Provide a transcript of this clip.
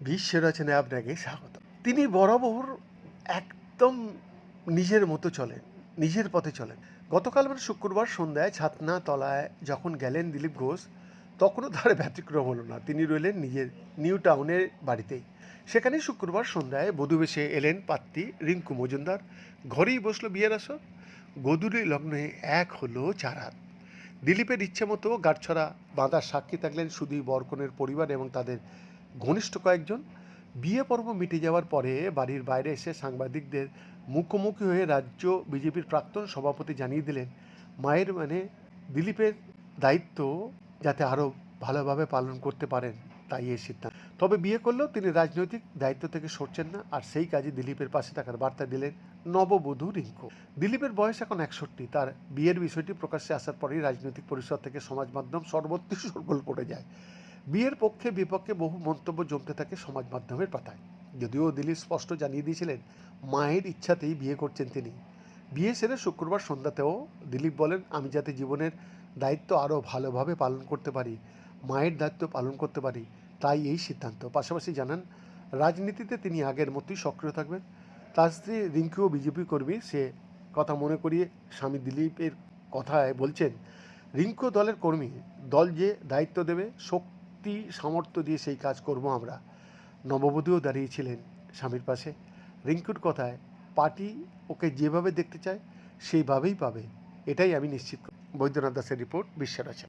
বিশ্ব আপনাকে স্বাগত। তিনি বরাবর একদম নিজের মতো চলেন, নিজের পথে চলেন। গতকাল মানে শুক্রবার সন্ধ্যায় ছাতনা তলায় যখন গেলেন দিলীপ ঘোষ, তখনও তার ব্যতিক্রম হলো না। তিনি রইলেন নিজের নিউ টাউনের বাড়িতেই। সেখানে শুক্রবার সন্ধ্যায় বধূবেশে এলেন পাত্রী রিঙ্কু মজুমদার। ঘরেই বসল বিয়ের আসর। গদুরি লগ্নে এক হলো চারাত দিলীপের ইচ্ছে মতো গাঁটছড়া বাঁধার সাক্ষী থাকলেন সুধীর বরকনের পরিবার এবং তাদের ঘনিষ্ঠ কয়েকজন। বিয়ে পর্ব মিটে যাওয়ার পরে বাড়ির বাইরে এসে সাংবাদিকদের মুখোমুখি হয়ে রাজ্য বিজেপির প্রাক্তন সভাপতি জানিয়ে দিলেন, মায়ের মানে দিলীপের দায়িত্ব যাতে আরও ভালোভাবে পালন করতে পারেন। তাই এই সিদ্ধান্ত। তবে বিয়ে করলেও তিনি রাজনৈতিক দায়িত্ব থেকে সরছেন না, আর সেই কাজে দিলীপের পাশে থাকার বার্তা দিলেন নববধূ রিঙ্কু। দিলীপের বয়স এখন একষট্টি, তার বিয়ের বিষয়টি প্রকাশ্যে আসার পরেই রাজনৈতিক পরিষদ থেকে সমাজ মাধ্যম সর্বত্র সরগোল পড়ে যায়। বিয়ের পক্ষে বিপক্ষে বহু মন্তব্য জমতে থাকে সমাজ মাধ্যমের পাতায়। যদিও দিলীপ স্পষ্ট জানিয়ে দিয়েছিলেন, মায়ের ইচ্ছাতেই বিয়ে করছেন তিনি। বিয়ে সেরে শুক্রবার সন্ধ্যাতেও দিলীপ বলেন, আমি যাতে জীবনের দায়িত্ব আরও ভালোভাবে পালন করতে পারি, মায়ের দায়িত্ব পালন করতে পারি তাই এই সিদ্ধান্ত। পাশাপাশি জানান, রাজনীতিতে তিনি আগের মতোই সক্রিয় থাকবেন। তার স্ত্রী রিঙ্কুও বিজেপি কর্মী, সে কথা মনে করিয়ে স্বামী দিলীপের কথায় বলছেন, রিঙ্কু দলের কর্মী, দল যে দায়িত্ব দেবে, শক্তি, সামর্থ্য দিয়ে সেই কাজ করব আমরা। নববধূও দাঁড়িয়েছিলেন স্বামীর পাশে। রিঙ্কুর কথায়, পার্টি ওকে যেভাবে দেখতে চায়, সেইভাবেই পাবে। এটাই আমি নিশ্চিত। বৈদ্যনাথ দাসের রিপোর্ট, বিশ্বের